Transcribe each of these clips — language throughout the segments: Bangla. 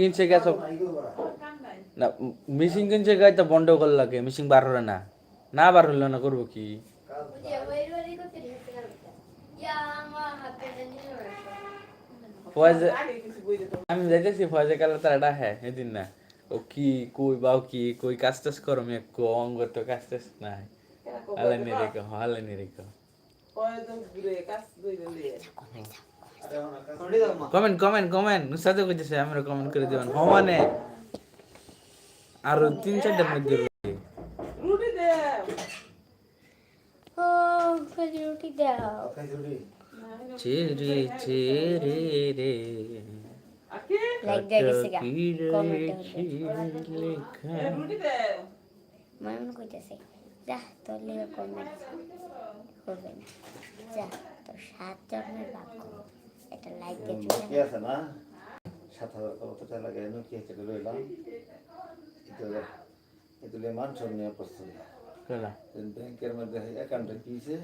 কিনছে গেছো না, মিশিং কিনছে গাই তো বন্ধ কর লাগে, মিশিং বার হলে না। না বার হলে না, করব কি? আমি যাইতেছি, ফয়েজে কালে তার এটা হ্যাঁ এদিন না। ও কি কই বাও কি কই, কাজ টাজ করো আমি কম করতো কাজ টাজ নাই। হালানি রেখো হালানি রেখো। কমেন্ট কমেন্ট কমেন্ট নুসাদে কইতেছে আমরা কমেন্ট করে দিবেন সমানে আর তিন চারটার মধ্যে রয়েছে। ও খালি রুটি দাও। চেরে চেরে রে লাইক দিয়ে গেছে গা। কি রয়েছে লেখা? মামন কইতেছে যা তোর লিগে কমেন্ট হবে না। যা তোর সাত জন্মের ভাগ্য এটা লাইক দিয়ে চলে কি আছে না? সাত হাজার কত টাকা লাগে কি হচ্ছে লইলাম। এটা এটা লই মান সব নিয়ে প্রস্তুত। কেলা? ব্যাংকের মধ্যে অ্যাকাউন্টে কি হয়েছে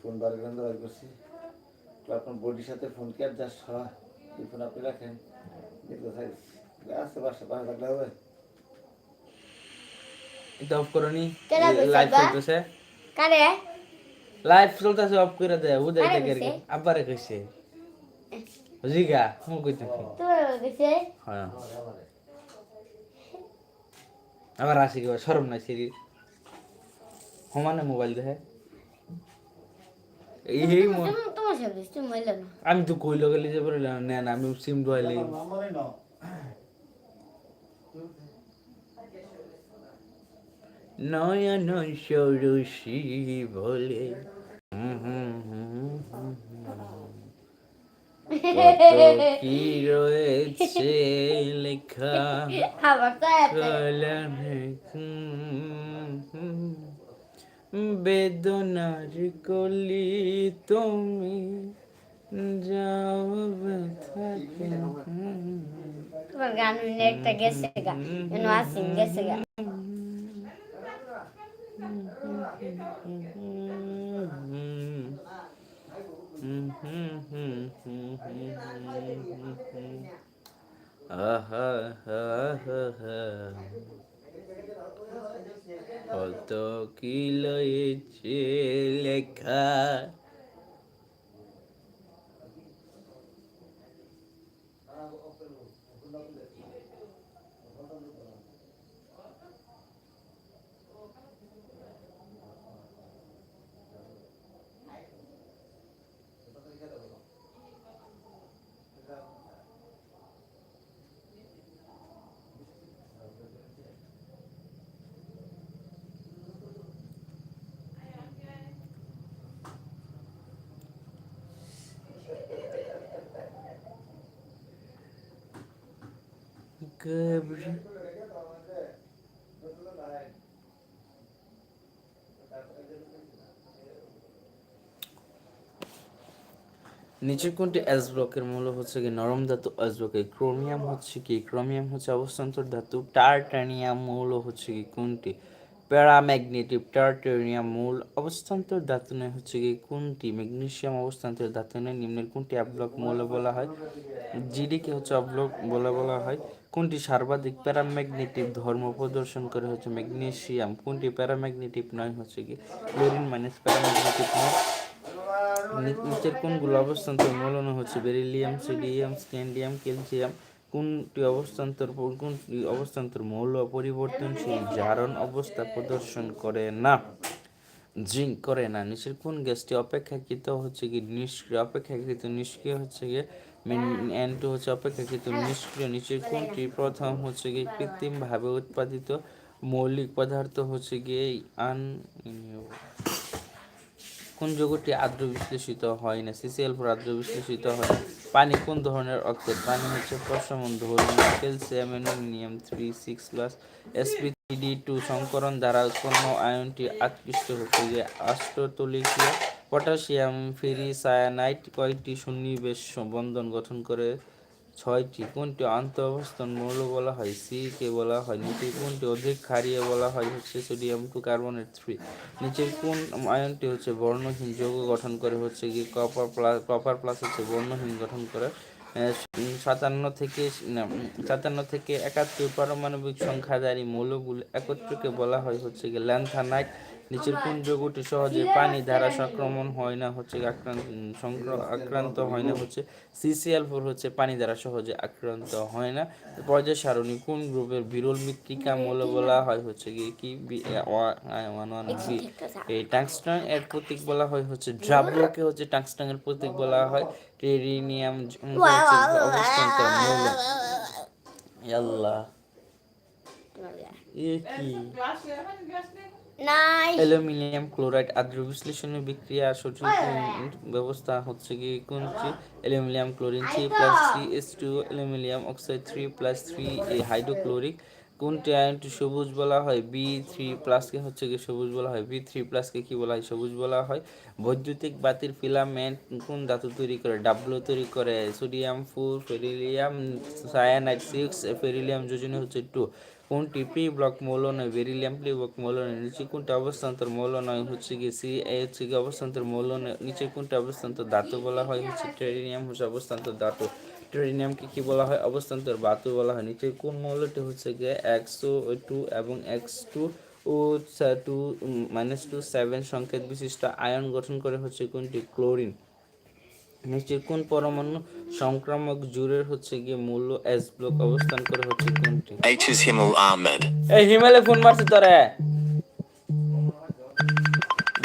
ফোন বার করে বার করছি। তো আপনার বডির সাথে ফোন কি অ্যাডজাস্ট হয়? এই ফোন আপনি রাখেন। দেখতে থাকি আসতে পাশে পাশে থাকলে হবে। এটা অফ করনি কেলা কইছে লাইভ চলতেছে। কারে? লাইভ চলতেছে অফ করে দে উদয় কইছে? জিগা মু কইতে হ্যাঁ আবার আসি কি শরম নাই সিরি সমানে মোবাইল দেখে এই আমি তো কইল গেলি যে বলে না না আমি সিম ডুয়াইলি নয়ন সরসী বলে হুম হুম হুম। কি রয়েছে লেখা হুম হুম। বেদনার কলি তুমি যাও হুম। গান একটা গেছে গা আসিন গেছে গা। কত কি লয়েছে লেখা গবরি নিচের কোনটি অ্যাস ব্লকের মূল হচ্ছে কি? নরম ধাতু অ্যাস ব্লকে ক্রোমিয়াম হচ্ছে কি? ক্রোমিয়াম হচ্ছে অবস্থান্তর ধাতু। টার্টানিয়াম মূল হচ্ছে কি? কোনটি? প্যারাম্যাগনেটিক। টার্টানিয়াম মূল অবস্থান্তর ধাতু নয়, হচ্ছে কি? কোনটি? ম্যাগনেসিয়াম অবস্থান্তর ধাতু নয়, নিম্নের কোনটি অ্যাবলক মৌল বলা হয়? জিডিকে হচ্ছে অবলক বলে বলা হয়। কোনটি সর্বাধিক প্যারাম্যাগনেটিক ধর্ম প্রদর্শন করে হচ্ছে ম্যাগনেশিয়াম কোনটি প্যারাম্যাগনেটিক নয় হচ্ছে কি ক্লোরিন মাইনাস প্যারাম্যাগনেটিক নয়? নিচের কোনগুলো অবস্থান্তর মৌলন হচ্ছে বেরিলিয়াম, সোডিয়াম স্ক্যান্ডিয়াম ক্যালসিয়াম? কোনটি অবস্থান্তর কোনটি অবস্থান্তর মৌল পরিবর্তনশীল? জারণ অবস্থা প্রদর্শন করে না। জিঙ্ক করে না। নিচের কোন গ্যাসটি অপেক্ষাকৃত হচ্ছে কি নিষ্ক্রিয়? অপেক্ষাকৃত নিষ্ক্রিয় হচ্ছে গিয়ে টু হচ্ছে অপেক্ষাকৃত নিষ্ক্রিয় নিচের কোনটি? প্রথম হচ্ছে গিয়ে কৃত্রিমভাবে উৎপাদিত মৌলিক পদার্থ হচ্ছে গিয়ে আন কোন যৌগটি আদ্র বিশ্লেষিত হয় না? সিসিএল ফোর আদ্র বিশ্লেষিত হয়। পানি কোন ধরনের অক্সাইড? পানি হচ্ছে প্রশমন ধর্ম calcium, aluminium, three six plus SP D two সংকরণ দ্বারা উৎপন্ন আয়নটি আকৃষ্ট হচ্ছে? যে অষ্টতলিকীয় পটাশিয়াম, ফেরি, সায়ানাইট কয়েকটি সন্নিবেশ বন্ধন গঠন করে ছয়টি। কোনটি আন্ত অবস্থান মৌল বলা হয়? সি কে বলা হয় নিচে। কোনটি অধিক ক্ষারীয় বলা হয়? হচ্ছে সোডিয়াম টু কার্বনেট থ্রি। নিচের কোন আয়নটি হচ্ছে বর্ণহীন যৌগ গঠন করে? হচ্ছে কি কপার প্লাস কপার প্লাস হচ্ছে বর্ণহীন গঠন করে। সাতান্ন থেকে সাতান্ন থেকে একাত্তর পারমাণবিক সংখ্যাধারী মৌলগুলো একত্রকে বলা হয় হচ্ছে গিয়ে ল্যান্থানাইট। নিচের কোন যৌগটি সহজে পানি দ্বারা সংক্রমণ হয় না হচ্ছে আক্রান্ত আক্রান্ত হয় না হচ্ছে সিসিএল ফোর হচ্ছে পানি দ্বারা সহজে আক্রান্ত হয় না। পর্যায় সারণী কোন গ্রুপের বিরল মৃত্তিকা মৌল বলা হয়? হচ্ছে গিয়ে কি? বি ওয়ান ওয়ান বি এই টাংস্টান এর প্রতীক বলা হয় হচ্ছে ড্রাবলোকে হচ্ছে টাংস্টান এর প্রতীক বলা হয়। টেরিনিয়াম অবস্থান আল্লাহ এ কি? নাই অ্যালুমিনিয়াম ক্লোরাইড আদ্র বিশ্লেষণের বিক্রিয়া সঠিক ব্যবস্থা হচ্ছে কি কোনটি aluminium chlorine three plus three S two aluminium oxide three plus three hydrochloric. কোনটি আয়নটি সবুজ বলা হয়? বি থ্রি প্লাসকে হচ্ছে কি সবুজ বলা হয়? বি থ্রি প্লাসকে কি বলা হয়? সবুজ বলা হয়। বৈদ্যুতিক বাতির ফিলামেন্ট কোন ধাতু তৈরি করে? ডাব্লু তৈরি করে। সোডিয়াম ফোর ফেরিলিয়াম সায়ানাইড সিক্স ফেরিলিয়াম যোজনী হচ্ছে টু। কোনটি পি ব্লক মৌল নয় বেরিলিয়াম পি ব্লক মৌল নিচে কোনটা অবস্থান্তর মৌল নয়, হচ্ছে কি সি, এ, হচ্ছে কি অবস্থান্তর মৌল নয়, নিচে কোনটা অবস্থান্তর ধাতু বলা হয়, হচ্ছে ট্রেডিনিয়াম, হচ্ছে অবস্থান্তর ধাতু। ট্রেডিনিয়ামকে কি বলা হয়? অবস্থান্তর ধাতু বলা হয়। নিচে কোন মৌলটি হচ্ছে গিয়ে একশো টু এবং X two O two minus two, seven সংকেত বিশিষ্ট আয়ন গঠন করে হচ্ছে কোনটি? ক্লোরিন। নিচের কোন পরমাণু সংক্রামক জুড়ের হচ্ছে গিয়ে মূল্য এস ব্লক অবস্থান করে হচ্ছে কোনটি? H is Himal Ahmed. এই হিমেলে ফোন মারছে তোরে।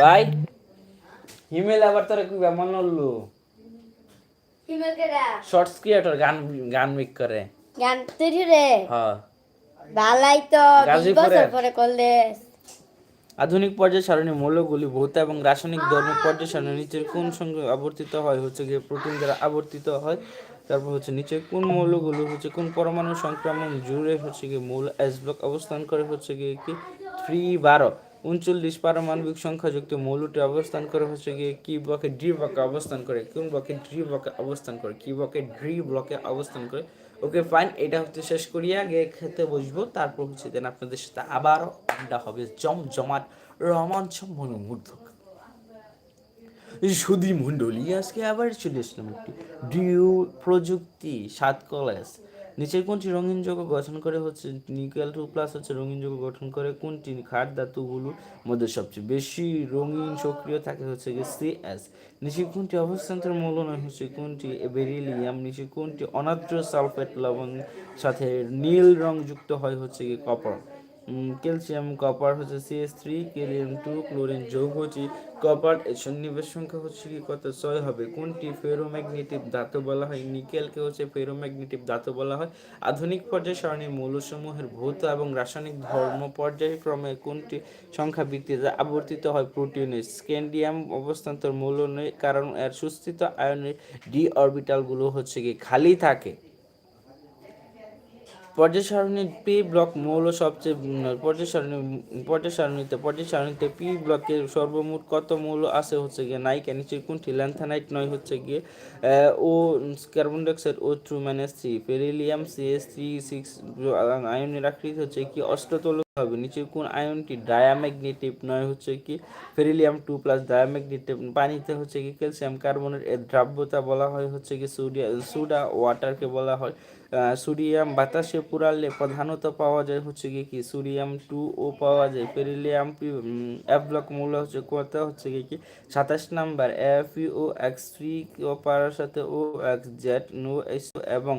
ভাই হিমেল আবার তোরে কি এমন হলো শর্টস ক্রিয়েটর গান গান মিক করে? গান তৈরি রে? হ্যাঁ। ভালাই তো বছর পরে করলে আধুনিক পর্যায় সারণী মৌলগুলি ভৌত এবং রাসায়নিক ধর্মের পর্যায় সারণী, নিচের কোন সঙ্গে আবর্তিত হয়? হচ্ছে গিয়ে প্রোটিন দ্বারা আবর্তিত হয়। তারপর হচ্ছে নিচে কোন মৌলগুলো হচ্ছে কোন পরমাণু সংক্রমণ জুড়ে হচ্ছে গিয়ে মৌল এস ব্লক অবস্থান করে? হচ্ছে গিয়ে কি? থ্রি বারো উনচল্লিশ পারমাণবিক সংখ্যাযুক্ত মৌলটি অবস্থান করে? হচ্ছে গিয়ে কি ব্লকে ডি ব্লকে অবস্থান করে। কোন ব্লকে ডি ব্লকে অবস্থান করে? কি ব্লকে ডি ব্লকে অবস্থান করে? ওকে ফাইন এটা হচ্ছে শেষ করিয়া গিয়ে খেতে বসবো। তারপর হচ্ছে দেন আপনাদের সাথে আবারও আড্ডা হবে জমজমাট রোমাঞ্চ মনোমুগ্ধক সুদী মণ্ডলী আজকে আবার চলে আসলাম একটি ডিউ প্রযুক্তি, সাত কলেজ নিচের কোনটি রঙিন যৌগ গঠন করে হচ্ছে নিকেল টু প্লাস হচ্ছে রঙিন যৌগ গঠন করে, কোনটি খাট ধাতুগুলোর মধ্যে সবচেয়ে বেশি রঙিন সক্রিয় থাকে হচ্ছে গিয়ে সিএস নিচে কোনটি অবস্থান্তর মৌল নয় হচ্ছে কোনটি বেরিলিয়াম নিচে কোনটি অনাদ্র সালফেট লবণ সাথে নীল রং যুক্ত হয় হচ্ছে গিয়ে কপার ক্যালসিয়াম, কপার হচ্ছে সিএস থ্রি ক্যালিয়াম টু, ক্লোরিন যৌগটি কপার। এর সন্নিবেশ সংখ্যা হচ্ছে কি কত? ছয় হবে। কোনটি? ফেরোম্যাগনেটিক ধাতু বলা হয়। নিকেলকে হচ্ছে ফেরোম্যাগনেটিক ধাতু বলা হয়। আধুনিক পর্যায় সারণীর মৌলসমূহের ভৌত এবং রাসায়নিক ধর্ম পর্যায়ক্রমে কোনটি সংখ্যা ভিত্তিতে আবর্তিত হয়? প্রোটিনে স্ক্যান্ডিয়াম অবস্থান্তর মৌল নয়, কারণ এর সুস্থিত আয়নের ডি অরবিটালগুলো হচ্ছে কি খালি থাকে। পর্যায় সারণীর পি ব্লক মৌল সবচেয়ে পর্যায় সারণী, পর্যায় সারণীতে পর্যায় সারণীতে পি ব্লকের সর্বমোট কত মৌল আছে হচ্ছে গিয়ে নাইকা, নিচের কোনটি? ল্যান্থানাইট নয় হচ্ছে গিয়ে ও carbon dioxide O two minus three ফেরিলিয়াম CS three six আয়নের আকৃতি হচ্ছে কি অষ্টতল হবে। নিচের কোন আয়নটি? ডায়াম্যাগনেটিভ নয় হচ্ছে কি ফেরিলিয়াম টু প্লাস ডায়াম্যাগনেটিভ পানিতে হচ্ছে কি ক্যালসিয়াম কার্বনের এর দ্রাব্যতা বলা হয় হচ্ছে কি সোডিয়া সোডা ওয়াটারকে বলা হয়। সোডিয়াম বাতাসে পুরালে প্রধানত পাওয়া যায় হচ্ছে কি কি? সোডিয়াম টু ও পাওয়া যায়। ফেরিলিয়াম এফ ব্লক মূল্য হচ্ছে কত? হচ্ছে কি কি? সাতাশ নাম্বার। ও এক্স থ্রি কপারের সাথে ও এক্স জেড নো এস এবং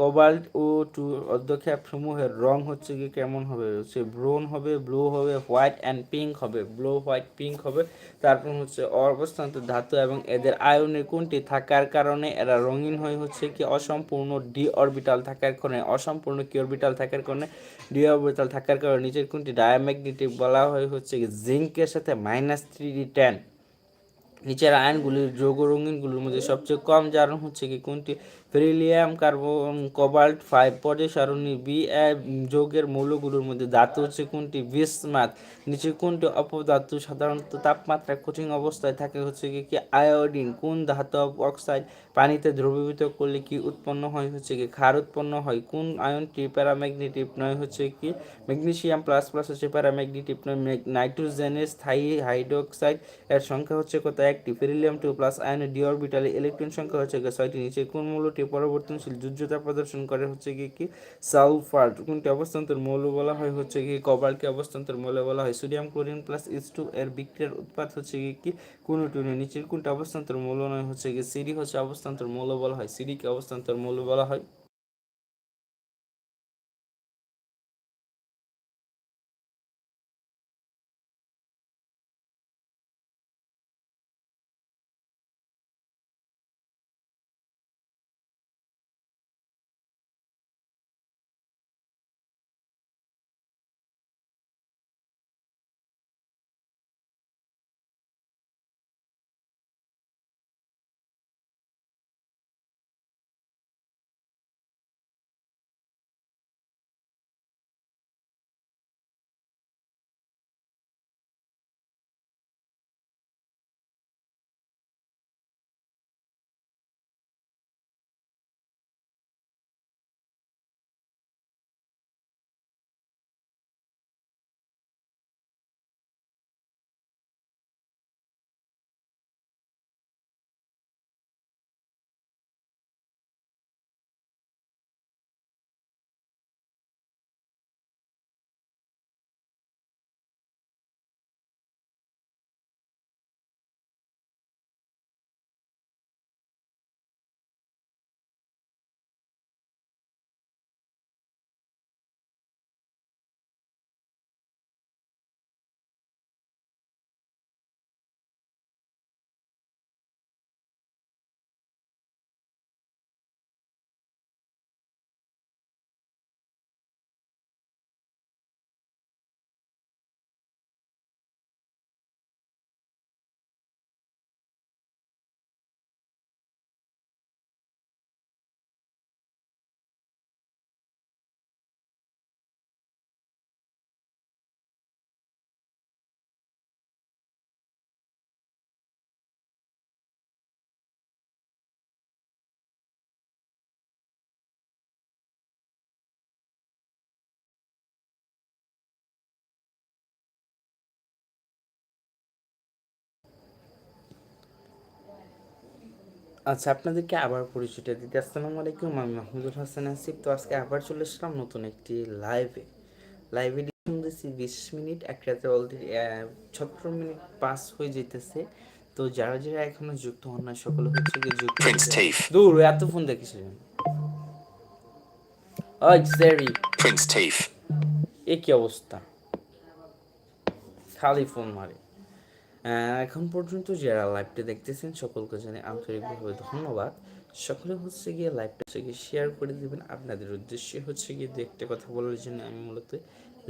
কোবাল্ট ও টু অধ্যক্ষেপ সমূহের রং হচ্ছে কি কেমন হবে? হচ্ছে ব্রোন হবে ব্লু হবে হোয়াইট অ্যান্ড পিঙ্ক হবে। ব্লু হোয়াইট পিঙ্ক হবে। তারপর হচ্ছে অবস্থান্ত ধাতু এবং এদের আয়নের কোনটি থাকার কারণে এরা রঙিন হয়ে হচ্ছে কি অসম্পূর্ণ ডি অরবিটাল থাকার কারণে, অসম্পূর্ণ কি অরবিটাল থাকার কারণে ডি অরবিটাল থাকার কারণে নিচের কোনটি ডায়াম্যাগনেটিক বলা হয় হচ্ছে জিঙ্কের সাথে মাইনাস থ্রি ডি টেন নিচের আয়নগুলির যৌগ রঙিনগুলোর মধ্যে সবচেয়ে কম জারণ হচ্ছে কি কোনটি ফেরিলিয়াম কার্বন, কোবাল্ট ফাইভ পর্যায় সারণী বি যৌগের মৌলগুলোর মধ্যে ধাতু হচ্ছে কোনটি? বিসমাত। নিচে কোনটি অপধাতু সাধারণত তাপমাত্রায় কঠিন অবস্থায় থাকে হচ্ছে কি কি? আয়োডিন। কোন ধাতব অক্সাইড পানিতে দ্রবীভূত করলে কি উৎপন্ন হয়? হচ্ছে কি ক্ষার উৎপন্ন হয়। কোন আয়নটি প্যারাম্যাগনেটিভ নয়? হচ্ছে কি? ম্যাগনেসিয়াম প্লাস প্লাস হচ্ছে প্যারাম্যাগনেটিভ নয়। নাইট্রোজেনের স্থায়ী হাইড্রোক্সাইড এর সংখ্যা হচ্ছে কত? একটি। ফেরিলিয়াম টু প্লাস আয়নের ডি অরবিটালে ইলেকট্রন সংখ্যা হচ্ছে ছয়টি। নিচে কোন মূলটি কপারটি পরিবর্তনশীল যুজ্যতা প্রদর্শন করে হচ্ছে কি কি? সালফার কোনটি অবস্থান্তর মৌল বলা হয় হচ্ছে কি কবালকে অবস্থান্তর মৌল বলা হয় sodium chlorine plus S two এর বিক্রিয়ার উৎপাদ হচ্ছে কি কি? কোনো টুনে নিচের কোনটি অবস্থান্তর মৌল নয়। হচ্ছে কি সিডি হচ্ছে অবস্থান্তর মৌল বলা হয় সিডিকে অবস্থান্তর মৌল বলা হয় আচ্ছা আপনাদেরকে আবার পরিচয়টা দিতে আসসালামু আলাইকুম। আমি মাহমুদুল হাসান আসিফ। তো আজকে আবার চলে এসলাম নতুন একটি লাইভে লাইভে দিচ্ছি বিশ মিনিট এক রাতে অলরেডি সতেরো মিনিট পাস হয়ে যেতেছে। তো যারা যারা এখনও যুক্ত হন না সকলে হচ্ছে কি যুক্ত. দূর এত ফোন দেখিস Teef. এ কি অবস্থা? খালি ফোন মারে। এখন পর্যন্ত যারা লাইভটা দেখতেছেন, সকলকে জানাই আন্তরিকভাবে ধন্যবাদ। সকলে হচ্ছে গিয়ে লাইভটা হচ্ছে গিয়ে শেয়ার করে দিবেন। আপনাদের উদ্দেশ্যে হচ্ছে গিয়ে দু একটা কথা বলার জন্য আমি মূলত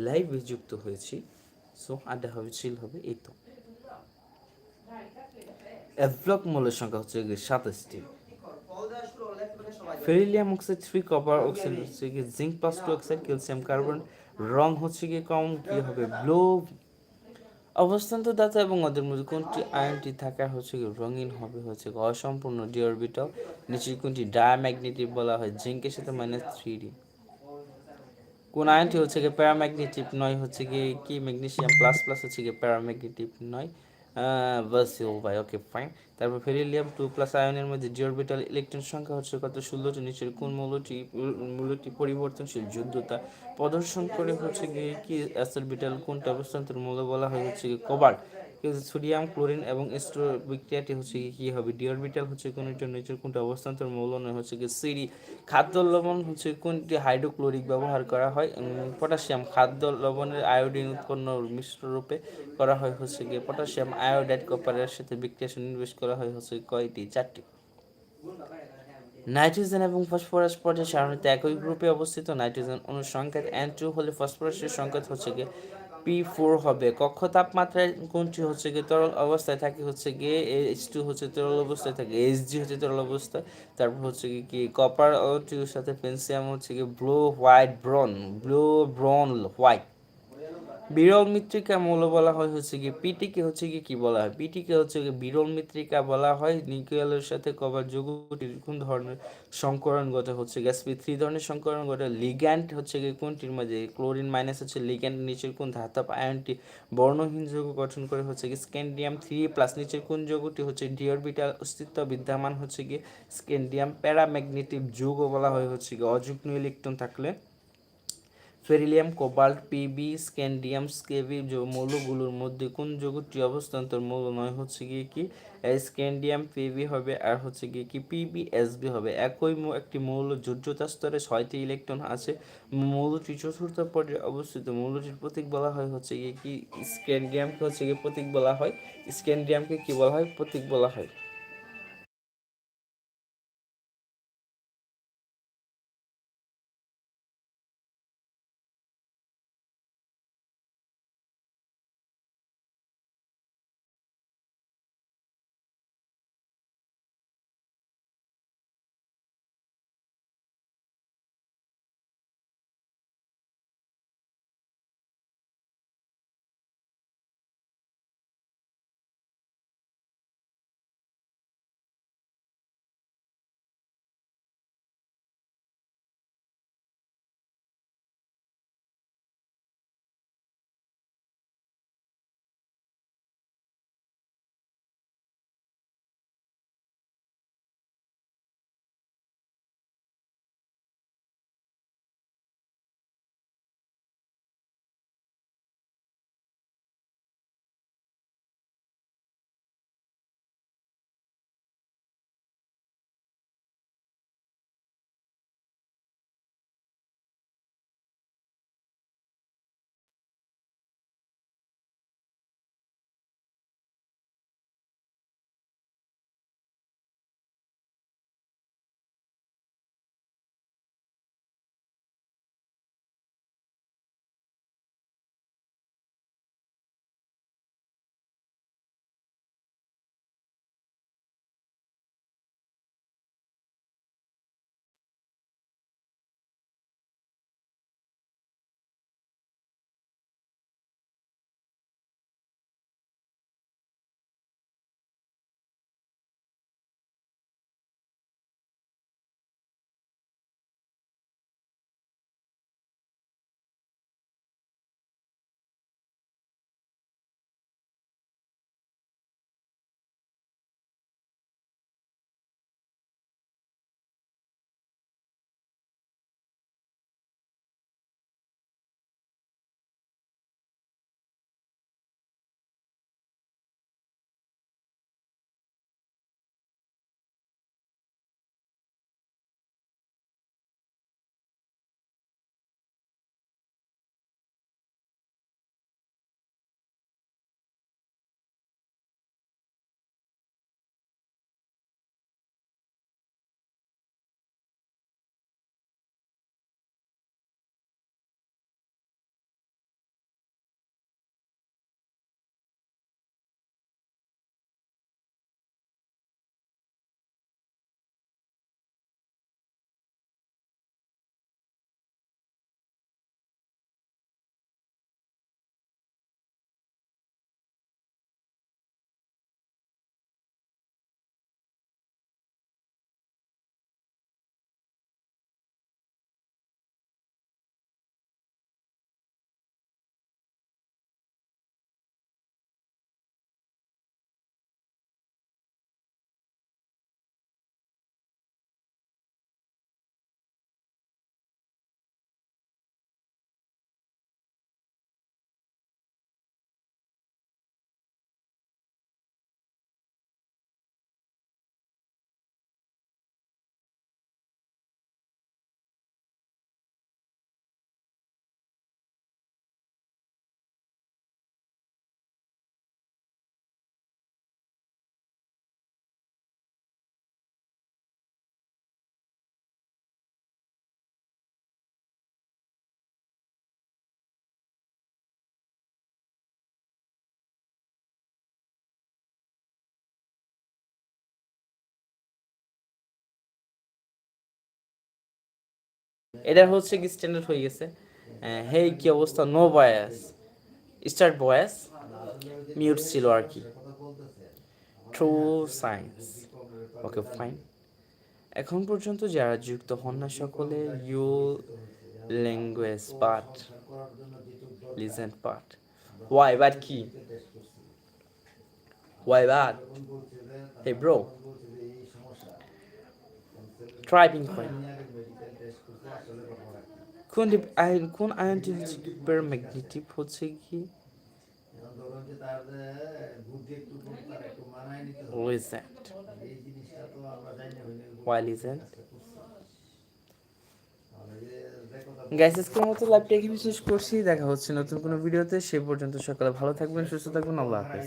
লাইভে যুক্ত হয়েছি। সো আড্ডা হবে চিল হবে, এই তো। ব্লক মূলের সংখ্যা হচ্ছে গিয়ে সাতাশটি। ফেরিলিয়াম অক্সাইড থ্রি কপার অক্সাইড হচ্ছে গিয়ে zinc plus two oxide calcium carbon রং হচ্ছে গিয়ে কম, কি হবে? ব্লু অবস্থান্ত দাতা এবং ওদের মধ্যে কোনটি আয়নটি থাকা হচ্ছে কি রঙিন হবে হচ্ছে অসম্পূর্ণ ডি অরবিটাল নিচের কোনটি ডায়াম্যাগনেটিভ বলা হয় জিঙ্কের সাথে মাইনাস থ্রি ডি কোন আয়নটি হচ্ছে কি প্যারাম্যাগনেটিভ নয়, হচ্ছে কি কি ম্যাগনেসিয়াম প্লাস প্লাস হচ্ছে কি প্যারাম্যাগনেটিভ নয়। বাসিল ভাই ওকে ফাইন তারপর ফেরিলিয়াম টু প্লাস আয়নের মধ্যে ডি অরবিটাল ইলেকট্রন সংখ্যা হচ্ছে কত? ষোলোটি নিচের কোন মূলটি মূলটি পরিবর্তনশীল? যুদ্ধতা। প্রদর্শন করে হচ্ছে গিয়ে কি? অ্যাসরবিটাল কোনটা? অবস্থান্তর মূল বলা হয় হচ্ছে গিয়ে কোবাল্ট সোডিয়াম, ক্লোরিন এবং স্টোর বিক্রিয়াটি হচ্ছে কি হবে? ডি অরবিটাল হচ্ছে কোনটা নিচের কোনটা অবস্থান্তর মৌল নয় হচ্ছে কি, সিডি। খাদ্য লবণ হচ্ছে কোনটি? হাইড্রোক্লোরিক ব্যবহার করা হয় পটাশিয়াম। খাদ্য লবণের আয়োডিন উৎপন্ন মিশ্র রূপে করা হয় হচ্ছে গিয়ে পটাশিয়াম আয়োডাইড কপারের সাথে বিক্রিয়া সন্নিবেশ করা হয় হচ্ছে কয়টি? চারটি। নাইট্রোজেন এবং ফসফরাস পর্যায়ে সাধারণত একই গ্রুপে অবস্থিত নাইট্রোজেন অনুসংখ্যাত সংখ্যা এন টু হলে ফসফরাসের সংখ্যা হচ্ছে গিয়ে পি ফোর হবে। কক্ষ তাপমাত্রায় কোনটি হচ্ছে গিয়ে তরল অবস্থায় থাকে হচ্ছে গিয়ে এইচ টু হচ্ছে তরল অবস্থায় থাকে এইচ জি হচ্ছে তরল অবস্থায়, তারপর হচ্ছে গিয়ে কি কপার টিউর সাথে পেন্সিয়াম হচ্ছে গিয়ে blue white brown blue brown white বিরল মৃত্তিকা মৌল বলা হয় হচ্ছে কি পিটিকে হচ্ছে কি কি বলা হয়? পিটিকে হচ্ছে কি বিরল মৃত্তিকা বলা হয়। নিউক্লিয়ালের সাথে কবার যৌগটির কোন ধরনের সংকরণ ঘটে? হচ্ছে গ্যাস থ্রি ধরনের সংকরণ ঘটে। লিগ্যান্ড হচ্ছে কি কোনটির মাঝে? ক্লোরিন মাইনাস হচ্ছে লিগ্যান্ড নিচের কোন ধাতব আয়নটি? বর্ণহীন যৌগ গঠন করে হচ্ছে কি স্ক্যান্ডিয়াম থ্রি প্লাস নিচের কোন যৌগটি? হচ্ছে ডি অরবিটাল অস্তিত্ব বিদ্যমান হচ্ছে কি স্ক্যান্ডিয়াম প্যারাম্যাগনেটিক যৌগ বলা হয় হচ্ছে কি অযুগ্ম ইলেকট্রন থাকলে ফেরিলিয়াম, কোবাল্ট, পিবি স্ক্যান্ডিয়াম স্কেবি মৌলগুলোর মধ্যে কোন যৌগটি অবস্থান্তর মৌল নয় হচ্ছে গিয়ে কি? স্ক্যান্ডিয়াম পিবি হবে, আর হচ্ছে গিয়ে কি? পিবি, এসবি হবে। একই একটি মৌল যোজ্যতা স্তরে ছয়টি ইলেকট্রন আছে। মৌলটি চতুর্থ পর্যায়ে অবস্থিত। মৌলটির প্রতীক বলা হয় হচ্ছে গিয়ে কি? স্ক্যান্ডিয়ামকে হচ্ছে গিয়ে প্রতীক বলা হয়। স্ক্যান্ডিয়ামকে কি বলা হয়? প্রতীক বলা হয়। এটা হচ্ছে কি স্ট্যান্ডার্ড হয়ে গেছে। হেই কি অবস্থা? No bias start voice mute ছিল আর কি। ট্রু সায়েন্স ওকে ফাইন এখন পর্যন্ত যারা যুক্ত হন না সকলে you language part legend part Y but কি? Y but hey bro typing point কোন আই- কোন আয়নটি হচ্ছে কি প্যারাম্যাগনেটিক হচ্ছে কি? হইলে ওয়াই তার গাইস আজকের মতো লাইভটা এখানে শেষ করছি। দেখা হচ্ছে নতুন কোনো ভিডিওতে সে পর্যন্ত সকালে ভালো থাকবেন সুস্থ থাকবেন। আল্লাহ হাফেজ।